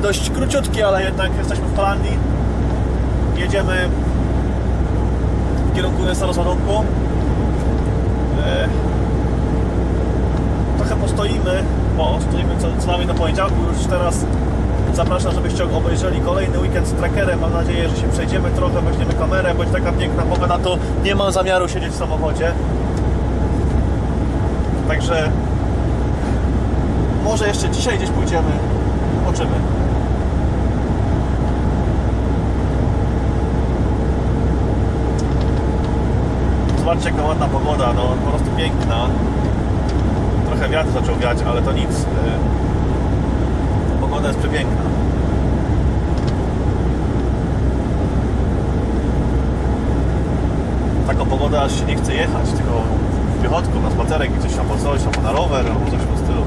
dość króciutki, ale jednak jesteśmy w Holandii. Jedziemy w kierunku miejsca rozładunku. E, trochę postoimy, bo stoimy co, co najmniej do poniedziałku. Już teraz zapraszam, żebyście obejrzeli kolejny weekend z trackerem. Mam nadzieję, że się przejdziemy trochę, weźmiemy kamerę, bądź taka piękna pogoda, to nie mam zamiaru siedzieć w samochodzie. Także może jeszcze dzisiaj gdzieś pójdziemy. Zobaczymy. Zobaczcie jaka ładna pogoda, no po prostu piękna. Trochę wiatr zaczął wiać, ale to nic. Y, Pogoda jest przepiękna. Taką pogodę aż się nie chce jechać, tylko w piechotku, na spacerek gdzieś albo coś, albo na rower, albo coś w tym stylu.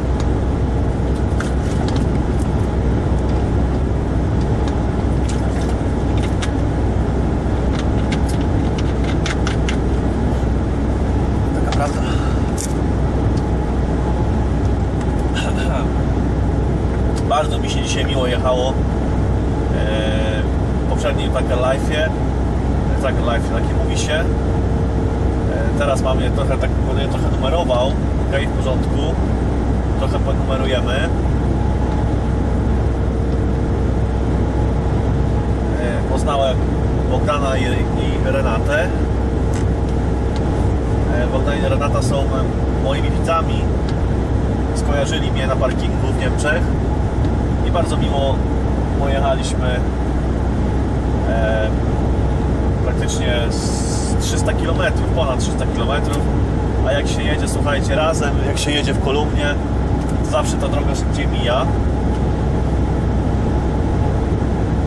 Taka prawda. Bardzo mi się dzisiaj miło jechało. Eee, W poprzednim Tracker Life'ie, Tracker Life, takie mówi się. Eee, Teraz mam je trochę, tak będę trochę numerował. Ok, w porządku. Trochę ponumerujemy. Eee, Poznałem Bogdana i, i Renatę. E, Bogdan i Renata są e, moimi widzami. Skojarzyli mnie na parkingu w Niemczech i bardzo miło pojechaliśmy e, praktycznie z 300 km, ponad 300 km. A jak się jedzie, słuchajcie, razem, jak się jedzie w kolumnie, to zawsze ta droga szybciej mija.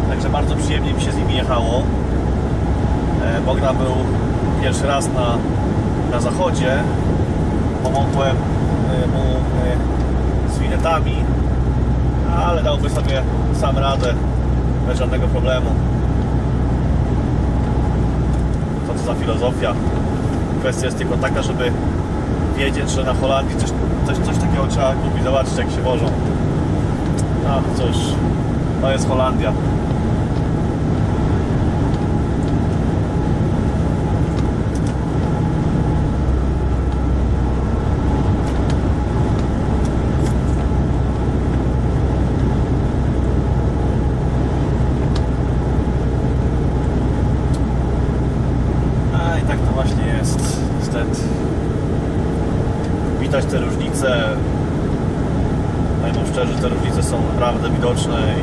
Także bardzo przyjemnie mi się z nimi jechało. E, Bogdan był pierwszy raz na, na zachodzie. Pomogłem e, mu z winetami, ale dałby sobie sam radę bez żadnego problemu. Co to za filozofia? Kwestia jest tylko taka, żeby wiedzieć, że na Holandii coś, coś, coś takiego trzeba kupić. Zobaczcie jak się wożą. A cóż, to jest Holandia. A i tak to właśnie jest, niestety. Widać te różnice. Powiem szczerze, te różnice są naprawdę widoczne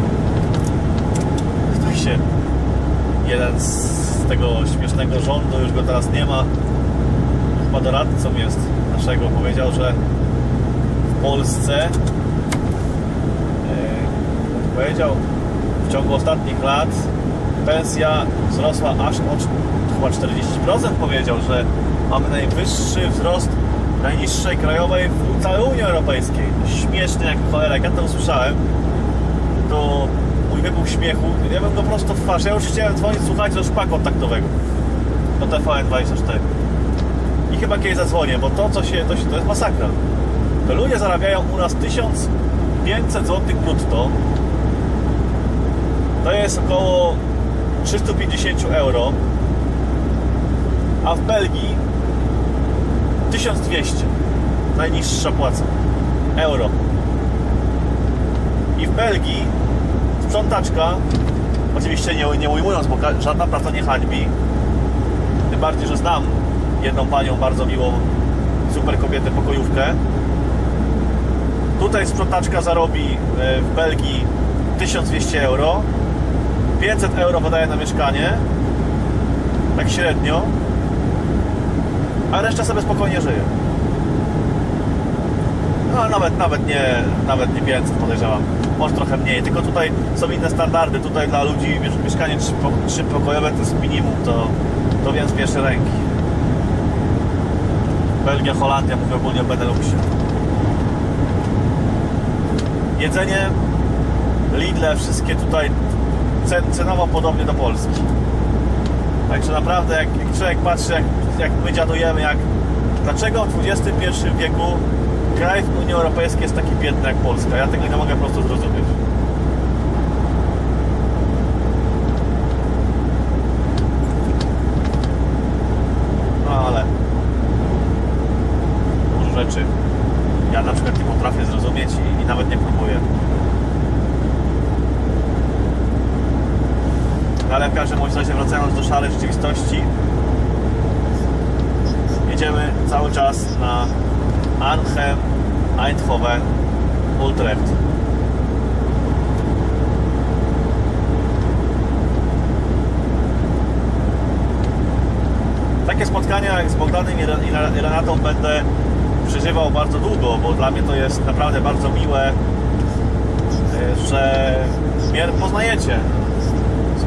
i tak się jeden z tego śmiesznego rządu, już go teraz nie ma, chyba doradcą jest naszego, powiedział, że w Polsce e, powiedział w ciągu ostatnich lat pensja wzrosła aż o chyba 40% powiedział, że mamy najwyższy wzrost najniższej krajowej w całej Unii Europejskiej. Śmieszny jak cholera, jak ja to usłyszałem, to mój wybuch śmiechu, ja bym go prosto twarz, ja już chciałem dzwonić, słuchać do szpa kontaktowego do TVN24 i chyba kiedyś zadzwonię, bo to co się, to, się, to jest masakra. To ludzie zarabiają u nas 1500 zł brutto, to jest około 350 euro, a w Belgii 1200 najniższa płaca. Euro. I w Belgii sprzątaczka, oczywiście nie, nie ujmując, bo żadna praca nie hańbi, tym bardziej, że znam jedną panią bardzo miłą, super kobietę, pokojówkę. Tutaj sprzątaczka zarobi e, w Belgii 1200 euro, 500 euro wydaje na mieszkanie, tak średnio, a reszta sobie spokojnie żyje. No nawet, nawet nie, nawet nie 500 podejrzewam, może trochę mniej, tylko tutaj są inne standardy, tutaj dla ludzi wiesz, mieszkanie trzypo- trzypokojowe to jest minimum, to, to wiem z pierwszej ręki. Belgia, Holandia, mówię ogólnie o Beneluxie. Jedzenie, Lidle, wszystkie tutaj cen, cenowo podobnie do Polski. Także naprawdę jak, jak człowiek patrzy, jak, jak my dziadujemy, jak dlaczego w XXI wieku kraj w Unii Europejskiej jest taki biedny jak Polska. Ja tego nie mogę po prostu zrozumieć. No ale dużo rzeczy ja na przykład nie potrafię zrozumieć i, i nawet nie próbuję. Ale w każdym razie wracając do szarej rzeczywistości jedziemy cały czas na Arnhem, Eindhoven, Utrecht. Takie spotkania jak z Bogdanem i Re- i Re- i Renatą będę przeżywał bardzo długo, bo dla mnie to jest naprawdę bardzo miłe, y, że mnie poznajecie.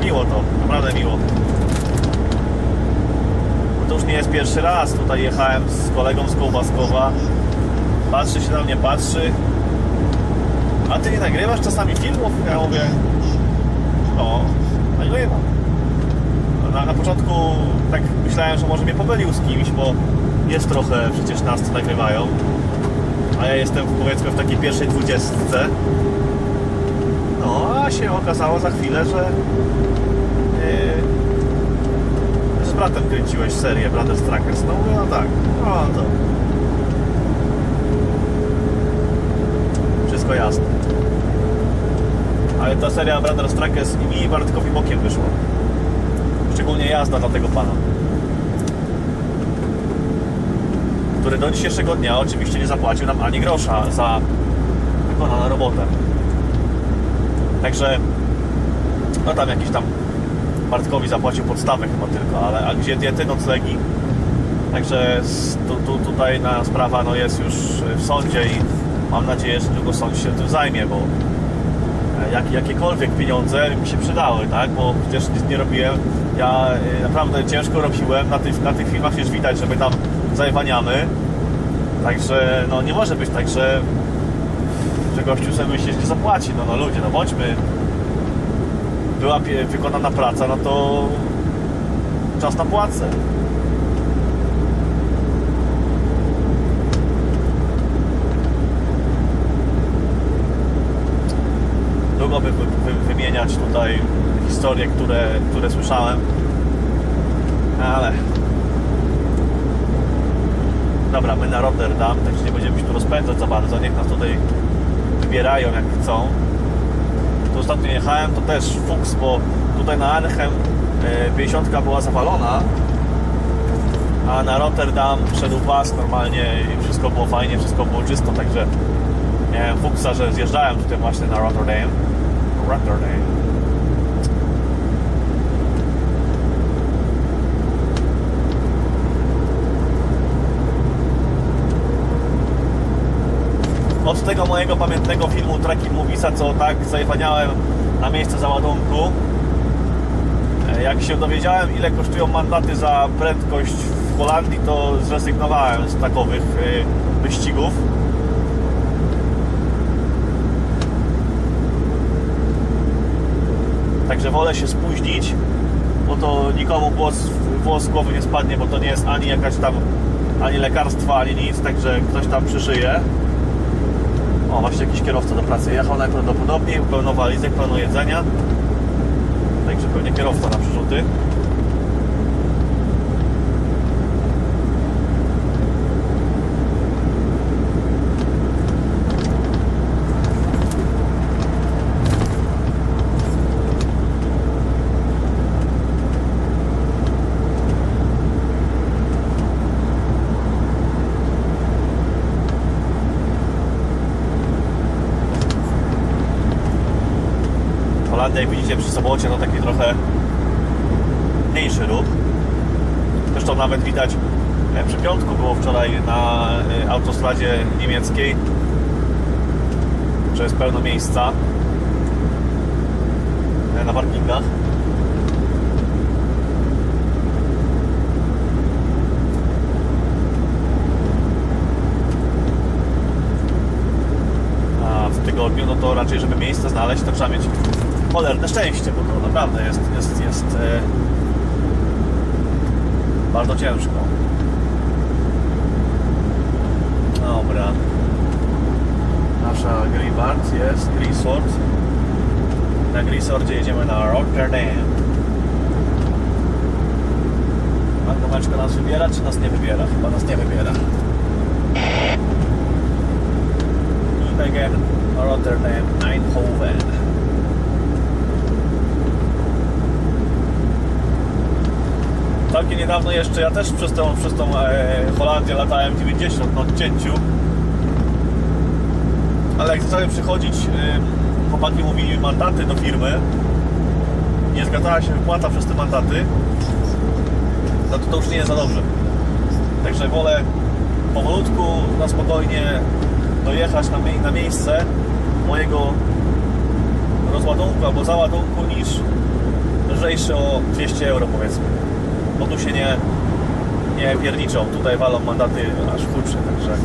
Miło to, naprawdę miło. Bo to już nie jest pierwszy raz. Tutaj jechałem z kolegą z Kołbaskowa. Patrzy się na mnie, patrzy. A ty nie nagrywasz czasami filmów? Ja mówię, no, nagrywam. Na, na początku tak myślałem, że może mnie pomylił z kimś, bo jest trochę przecież nas, co nagrywają. A ja jestem powiedzmy w takiej pierwszej dwudziestce. No, a się okazało za chwilę, że yy, z bratem kręciłeś serię Brothers Trackers. No mówię, no tak, no to wszystko jasne. Ale ta seria Brothers Trackers i mi Bartkowi bokiem wyszła. Szczególnie jazda dla tego pana. Który do dzisiejszego dnia oczywiście nie zapłacił nam ani grosza za wykonaną robotę. Także no tam jakiś tam Bartkowi zapłacił podstawę chyba tylko, ale a gdzie diety, noclegi? Także tu, tu, tutaj na sprawa no, jest już w sądzie i mam nadzieję, że tylko sąd się tym zajmie, bo e, jak, jakiekolwiek pieniądze mi się przydały, tak? Bo przecież nic nie robiłem. Ja e, naprawdę ciężko robiłem, na tych, na tych filmach już widać, że my tam zajwaniamy. Także no nie może być tak, że, że gościu sobie myśli, że nie zapłaci. No, no ludzie, no bądźmy. Była wykonana praca, no to czas na płacę. Długo by wy, wy, wymieniać tutaj historie, które, które słyszałem. Ale Dobra, my na Rotterdam, także nie będziemy się tu rozpędzać za bardzo, niech nas tutaj wybierają jak chcą. Tu ostatnio jechałem, to też fuks, bo tutaj na Arnhem e, 50 była zawalona, a na Rotterdam szedł pas normalnie i wszystko było fajnie, wszystko było czysto, także miałem fuksa, że zjeżdżałem tutaj właśnie na Rotterdam. Rotterdam. Od tego mojego pamiętnego filmu Tracking Movisa, co tak zajwaniałem na miejsce załadunku. E, Jak się dowiedziałem, ile kosztują mandaty za prędkość w Holandii, to zrezygnowałem z takowych e, wyścigów. Także wolę się spóźnić, bo to nikomu włos, włos z głowy nie spadnie, bo to nie jest ani jakaś tam, ani lekarstwa, ani nic, także ktoś tam przyszyje. O, właśnie jakiś kierowca do pracy jechał najprawdopodobniej, pełno walizek, pełno jedzenia. Także pewnie kierowca na przerzuty. Holandia, jak widzicie przy sobocie, to taki trochę mniejszy ruch. Zresztą nawet widać przy piątku było wczoraj na e, autostradzie niemieckiej, że jest pełno miejsca e, na parkingach. A w tygodniu, no to raczej, żeby miejsce znaleźć, to trzeba mieć cholerne szczęście, bo to naprawdę jest, jest, jest e, bardzo ciężko. Dobra. jest Grisort. Na Grisordzie jedziemy na Rotterdam. A Tomeczka nas wybiera, czy nas nie wybiera? Chyba nas nie wybiera. Nijmegen, Rotterdam, Eindhoven. Całkiem niedawno jeszcze, ja też przez tą, przez tą e, Holandię latałem 90 na odcięciu. Ale jak zacząłem przychodzić, e, chłopaki mówili mandaty do firmy, nie zgadzała się wypłata przez te mandaty, no to to już nie jest za dobrze. Także wolę powolutku, na spokojnie dojechać na, na miejsce mojego rozładunku albo załadunku niż lżejszy o 200 euro powiedzmy. Bo tu się nie, nie pierniczą, tutaj walą mandaty aż w kurczy, także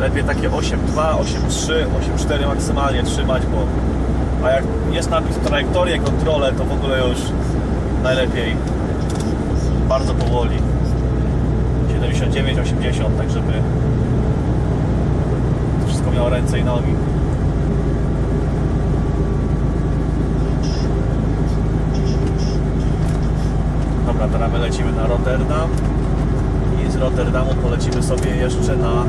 lepiej takie 8.2, 8.3, 8.4 maksymalnie trzymać, bo a jak jest napis trajektorię, kontrolę, to w ogóle już najlepiej bardzo powoli 79, 80, tak żeby wszystko miało ręce i nogi. My lecimy na Rotterdam i z Rotterdamu polecimy sobie jeszcze na...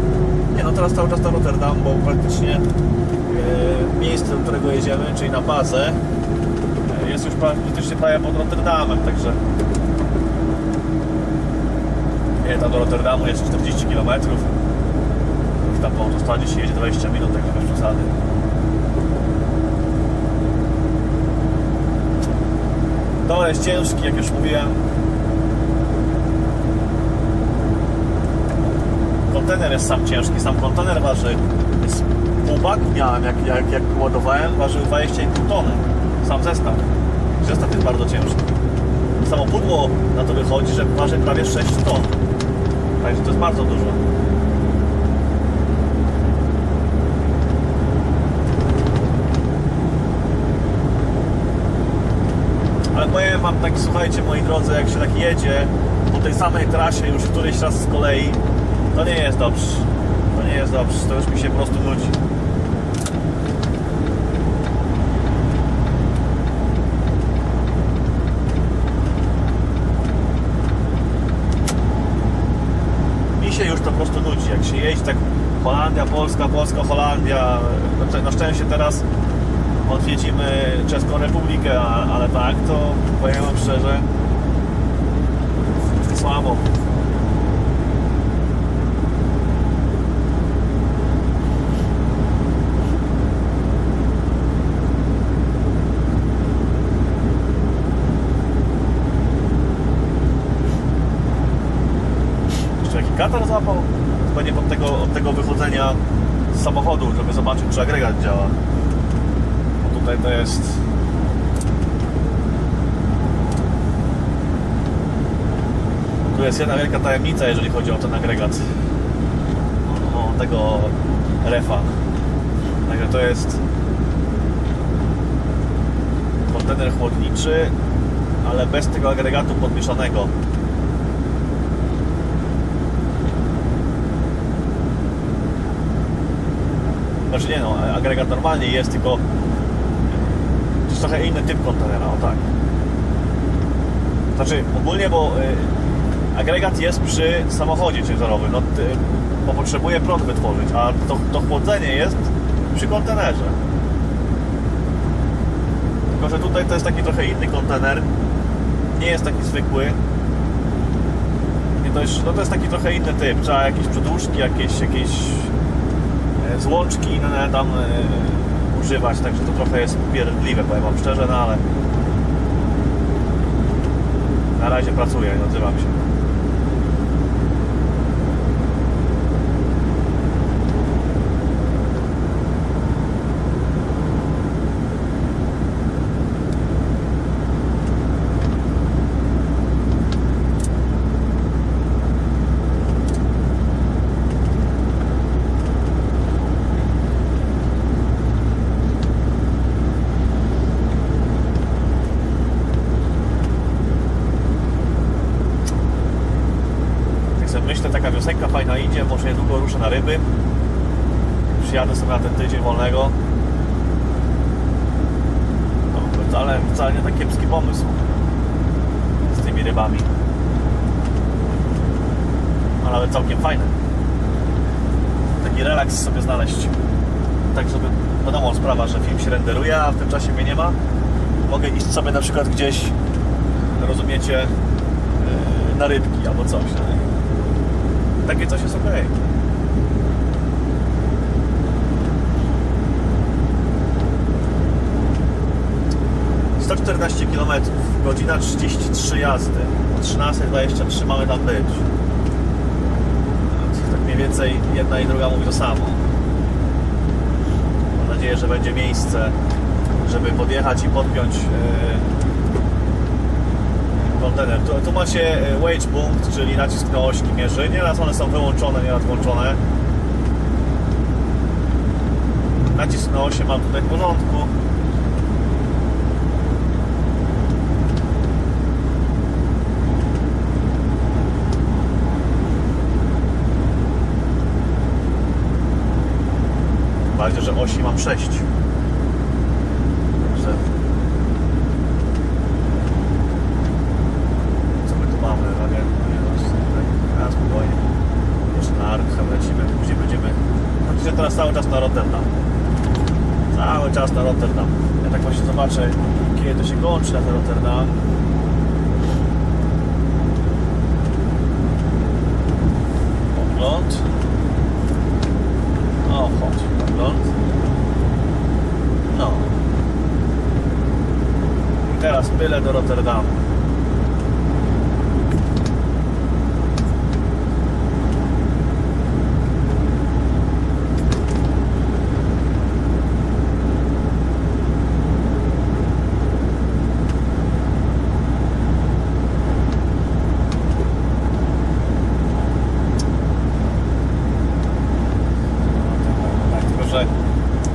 Nie no, teraz cały czas na Rotterdam, bo praktycznie e, miejsce, do którego jedziemy, czyli na bazę, e, jest już praktycznie prawie pod Rotterdamem, także nie, tam do Rotterdamu jest 40 km. Już tam po autostradzie się jedzie 20 minut, także bez przesady. To jest ciężki, jak już mówiłem. Kontener jest sam ciężki, sam kontener waży. Jest pół miałem, jak, jak, jak ładowałem, ważył 20,5 tony. Sam zestaw. Zestaw jest bardzo ciężki. Samo pudło na to wychodzi, że waży prawie 6 ton. Także to jest bardzo dużo. Ale powiem wam tak, słuchajcie moi drodzy, jak się tak jedzie po tej samej trasie już któryś raz z kolei, to nie jest dobrze. To nie jest dobrze, to już mi się po prostu nudzi. mi się już to po prostu nudzi. Jak się jeździ tak Holandia, Polska, Polska, Holandia. Na- Na szczęście teraz odwiedzimy Czeską Republikę, ale tak to powiem szczerze słabo. Katar złapał? Nie od tego, od tego wychodzenia z samochodu, żeby zobaczyć, czy agregat działa. Bo tutaj to jest... Tu jest jedna wielka tajemnica, jeżeli chodzi o ten agregat. O tego refa. Także to jest kontener chłodniczy, ale bez tego agregatu podmieszanego. Znaczy nie no, agregat normalnie jest, tylko to jest trochę inny typ kontenera, o tak. Znaczy ogólnie, bo y, agregat jest przy samochodzie ciężarowym, no, ty, bo potrzebuje prąd wytworzyć, a to, to chłodzenie jest przy kontenerze. Tylko, że tutaj to jest taki trochę inny kontener, nie jest taki zwykły. Nie, to, jest, no to jest taki trochę inny typ, trzeba jakieś przedłużki, jakieś, jakieś złączki inne tam e, używać, także to trochę jest upierdliwe, powiem wam szczerze, no ale na razie pracuję, nie odzywam się. Tak sobie myślę, taka wiosenka fajna idzie, może niedługo ruszę na ryby. przyjadę sobie na ten tydzień wolnego. To wcale, wcale nie tak kiepski pomysł z tymi rybami. A nawet całkiem fajny. Taki relaks sobie znaleźć. Tak, żeby wiadomo sprawa, że film się renderuje, a w tym czasie mnie nie ma. Mogę iść sobie na przykład gdzieś, rozumiecie, yy, na rybki albo coś. Takie coś jest okej. 114 km, godzina 33 jazdy. O 13.23 mamy tam być. Mniej więcej jedna i druga mówi to samo. Mam nadzieję, że będzie miejsce, żeby podjechać i podpiąć e, kontener. Tu, tu macie wage punkt, czyli nacisk na ośki mierzy. Nieraz one są wyłączone, nieraz włączone. Nacisk na osie mam tutaj w porządku. Bardziej, mam 6. Także co my tu mamy? Wagę, a spokojnie. Jeszcze na Arkham lecimy, później będziemy. Praktycznie teraz cały czas na Rotterdam. Cały czas na Rotterdam. Ja tak właśnie zobaczę, kiedy to się kończy na ten Rotterdam. Ogląd. O, chodź, ogląd. No. Byle do Rotterdamu.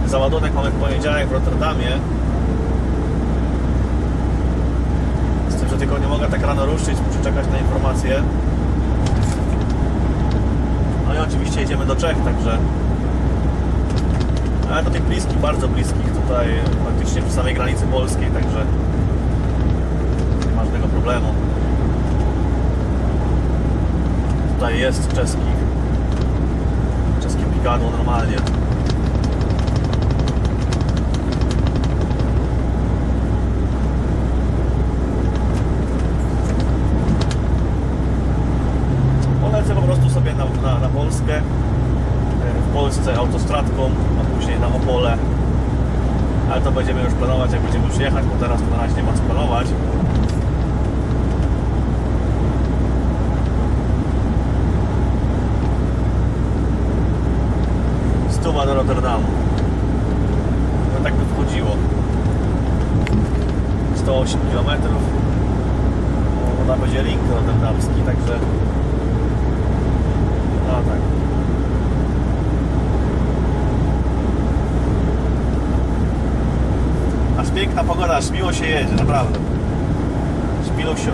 Załadunek mamy w poniedziałek w Rotterdamie. Z tym, że tylko nie mogę tak rano ruszyć, muszę czekać na informacje. No i oczywiście jedziemy do Czech, także... Ale do tych bliskich, bardzo bliskich, tutaj praktycznie przy samej granicy polskiej, także nie ma żadnego problemu. Tutaj jest czeski czeskie plikadło normalnie. Polecę po prostu sobie na, na, na Polskę. W Polsce autostradką, a później na Opole. Ale to będziemy już planować, jak będziemy już jechać, bo teraz to na razie nie ma co planować. Stuwa do Rotterdamu. No tak by wchodziło. 108 km. Ona będzie link rotterdamski, także. No tak. Aż piękna pogoda, aż miło się jedzie, naprawdę. Aż milusio.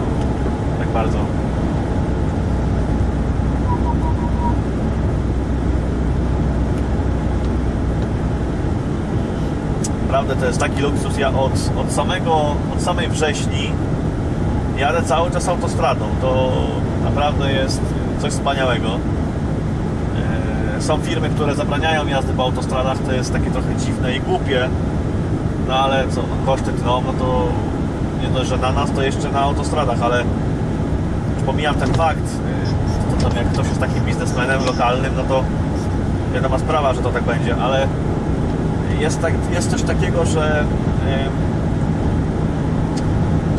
Tak bardzo. Naprawdę to jest taki luksus. Ja od, od samego, od samej wrześni jadę cały czas autostradą. To naprawdę jest coś wspaniałego. E, Są firmy, które zabraniają jazdy po autostradach, to jest takie trochę dziwne i głupie. No ale co, no, koszty tną, no to nie dość, że na nas, to jeszcze na autostradach, ale już pomijam ten fakt, e, to tam jak ktoś jest takim biznesmenem lokalnym, no to wiadoma sprawa, że to tak będzie, ale jest, tak, jest coś takiego, że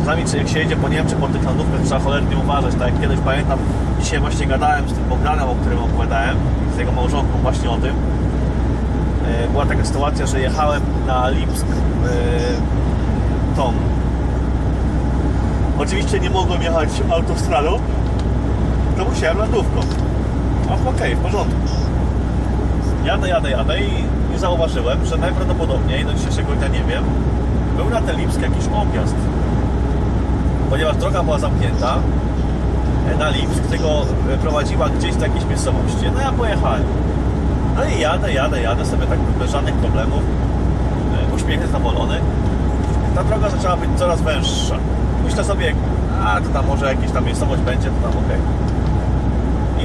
czasami czy jak się jedzie po Niemczech, po tych lądówkach trzeba cholernie uważać, tak jak kiedyś pamiętam, dzisiaj właśnie gadałem z tym Bogdanem, o którym opowiadałem, z jego małżonką właśnie o tym. E, Była taka sytuacja, że jechałem na Lipsk e, tą. Oczywiście nie mogłem jechać autostradą, to musiałem lądówką. A okej, w porządku. Jadę, jadę, jadę i nie zauważyłem, że najprawdopodobniej, do dzisiejszego dnia nie wiem, był na ten Lipsk jakiś objazd. Ponieważ droga była zamknięta e, na Lipsk, tylko prowadziła gdzieś do jakiejś miejscowości. No ja pojechałem. No i jadę, jadę, jadę sobie tak bez żadnych problemów. E, Uśmiechnięty, zadowolony. Ta droga zaczęła być coraz węższa. Myślę sobie, a to tam może jakaś tam miejscowość będzie, to tam okej.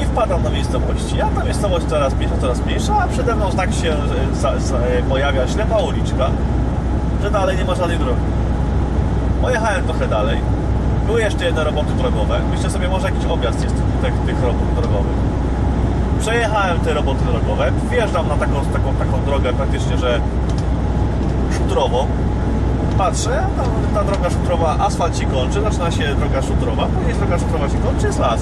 I wpadam do miejscowości. A ta miejscowość coraz mniejsza, coraz mniejsza, a przede mną tak się e, pojawia ślepa uliczka, że dalej nie ma żadnej drogi. Pojechałem trochę dalej. Były jeszcze jedne roboty drogowe. Myślę sobie, może jakiś objazd jest tych, tych robót drogowych. Przejechałem te roboty drogowe. Wjeżdżam na taką, taką, taką drogę praktycznie, że szutrową. Patrzę, ta, ta droga szutrowa, asfalt się kończy, zaczyna się droga szutrowa, później droga szutrowa się kończy, jest las.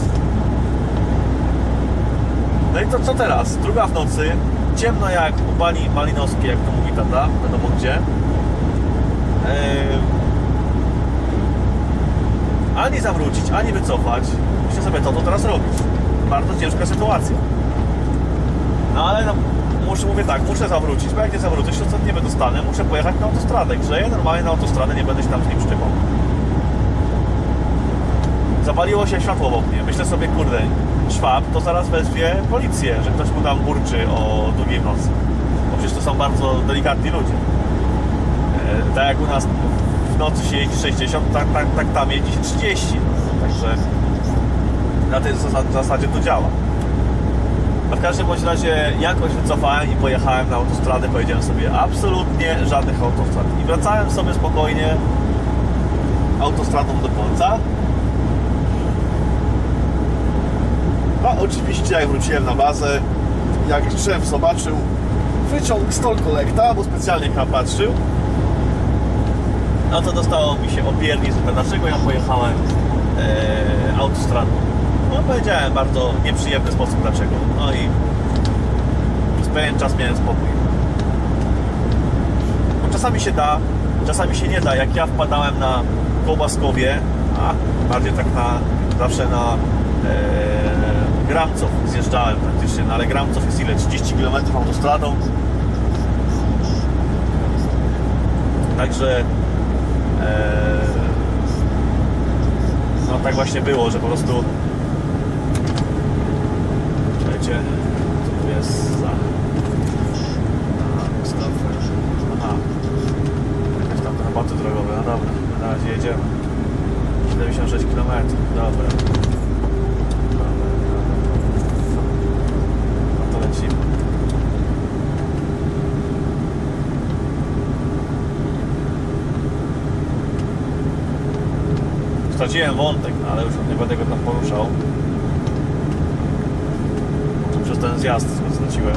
No i to co teraz? Druga w nocy, ciemno jak u pani Malinowskiej, jak to mówi tata, wiadomo gdzie. Eee, ani zawrócić, ani wycofać. Myślę sobie, to to teraz robić. Bardzo ciężka sytuacja. No ale no, muszę, mówię tak, muszę zawrócić, bo jak nie zawrócę, co nie będę dostanę, muszę pojechać na autostradę. Grzeję normalnie na autostradę, nie będę się tam z nim szczypał. Zapaliło się światło w oknie. Myślę sobie, kurde, szwab to zaraz wezwie policję, że ktoś mu tam burczy o drugiej nocy. Bo przecież to są bardzo delikatni ludzie. E, tak jak u nas nocy się jeździ 60, tak, tak, tak tam jeździ się 30. Także na tej zas- zasadzie to działa. A w każdym bądź razie jakoś wycofałem i pojechałem na autostradę, powiedziałem sobie absolutnie żadnych autostrad. I wracałem sobie spokojnie autostradą do końca. No oczywiście jak wróciłem na bazę, jak szef zobaczył wyciąg stol kolekta, bo specjalnie chyba patrzył, no to dostało mi się opierni, że dlaczego ja pojechałem e, autostradą. No powiedziałem bardzo nieprzyjemny sposób dlaczego. No i przez pewien czas miałem spokój. Bo czasami się da, czasami się nie da. Jak ja wpadałem na Kołaskowie, a bardziej tak na zawsze na e, Gramcow zjeżdżałem praktycznie, no ale Gramcow jest ile? 30 km autostradą. Także no tak właśnie było, że po prostu co tu jest za... Aha. Jakieś tam roboty drogowe, no dobra, na razie jedziemy. 76 km, dobra. No to lecimy. Straciłem wątek, no ale już nie będę go tam poruszał. Przez ten zjazd straciłem.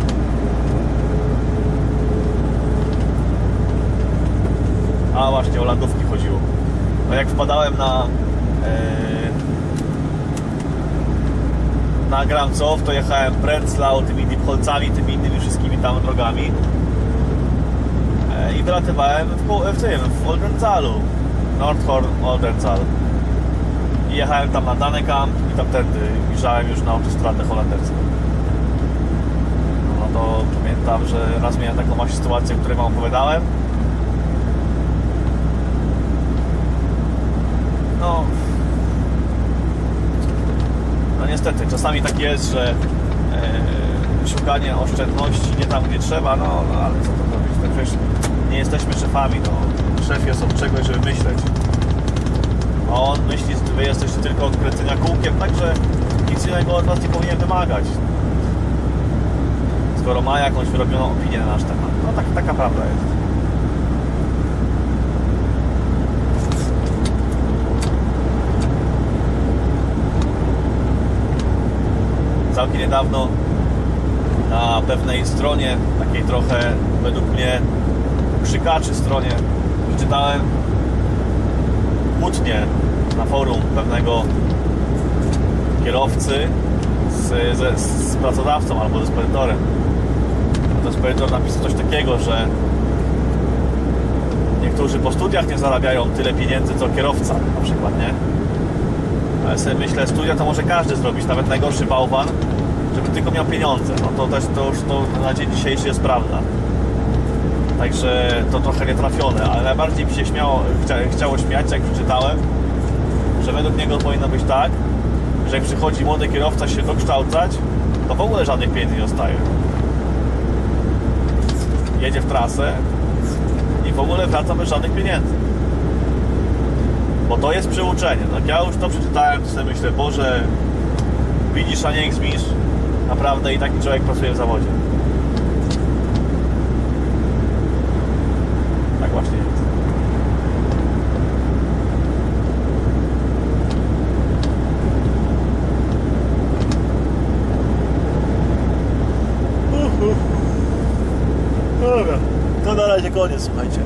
A właśnie, o landówki chodziło. No jak wpadałem na e, na Gramcow, to jechałem Prenzlau, tymi Dipholcami, tymi innymi wszystkimi tam drogami e, i wylatywałem w, Ko- w tym, w Oldenzalu Nordhorn, Oldenzaal jechałem tam na Danekamp i tamtędy wjeżdżałem już na autostradę holenderską no to pamiętam, że raz miałem taką właśnie sytuację, o której wam opowiadałem. No. No niestety, czasami tak jest, że e, szukanie oszczędności nie tam, gdzie trzeba, no, no ale co to zrobić? Tak wiesz, nie jesteśmy szefami, no. Szef jest od czegoś, żeby myśleć. A on myśli, że wy jesteście tylko od kręcenia kółkiem, także nic innego od was nie powinien wymagać skoro ma jakąś wyrobioną opinię na nasz temat. No tak, taka prawda jest. Całkiem niedawno na pewnej stronie, takiej trochę według mnie krzykaczy stronie, wyczytałem kłótnię na forum pewnego kierowcy z, z, z pracodawcą albo ze spedytorem. To spedytor napisał coś takiego, że niektórzy po studiach nie zarabiają tyle pieniędzy co kierowca na przykład, nie? Ale sobie myślę, studia to może każdy zrobić, nawet najgorszy bałwan, żeby tylko miał pieniądze. No to też to już to na dzień dzisiejszy jest prawda. Także to trochę nietrafione, ale najbardziej mi się śmiało, chcia, chciało śmiać, jak przeczytałem, że według niego powinno być tak, że jak przychodzi młody kierowca się dokształcać, to w ogóle żadnych pieniędzy nie dostaje. jedzie w trasę i w ogóle wraca bez żadnych pieniędzy. Bo to jest przyuczenie. Jak ja już to przeczytałem, to sobie myślę, Boże, widzisz, a nie zmisz. Naprawdę i taki człowiek pracuje w zawodzie. Właśnie. Dobra, to na razie koniec, słuchajcie.